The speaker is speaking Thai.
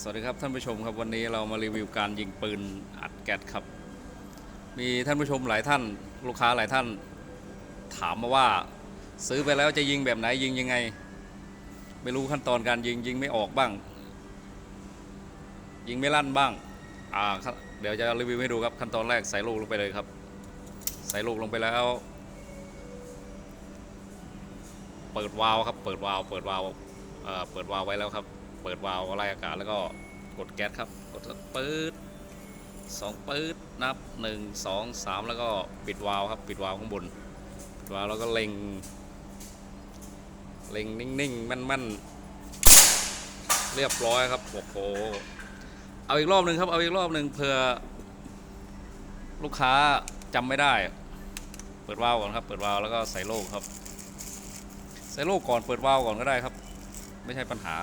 สวัสดีครับท่านผู้ชมครับวันนี้เรามารีวิวการยิงปืนอัดแก๊สครับ มีท่านผู้ชมหลายท่าน ลูกค้าหลายท่าน ถามมาว่าซื้อไปแล้วจะยิงแบบไหนยิงยังไง ไม่รู้ขั้นตอนการยิงยิงไม่ออกบ้าง ยิงไม่ลั่นบ้างอ่าเดี๋ยวจะรีวิวให้ดูครับขั้นตอนแรกใส่ลูกลงไปเลยครับ ใส่ลูกลงไปแล้ว เปิดวาล์วครับ เปิดวาล์วเปิดวาล์วเอ่อเปิดวาล์วไว้แล้วครับ เปิดวาล์วไล่อากาศแล้วก็กดแก๊สครับ กดปื๊ดสองปื๊ดนับหนึ่งสองสามแล้วก็ปิดวาล์วครับ ปิดวาล์วข้างบนปิดวาล์วแล้วก็เล็ง เล็งนิ่งๆแม่นๆ เรียบร้อยครับโอ้โหเอาอีกรอบหนึ่งครับ เอาอีกรอบหนึ่งเผื่อลูกค้าจำไม่ได้ เปิดวาล์วก่อนครับ เปิดวาล์วแล้วก็ใส่โล่ครับ ใส่โล่ก่อนเปิดวาล์วก่อนก็ได้ครับ ไม่ใช่ปัญหา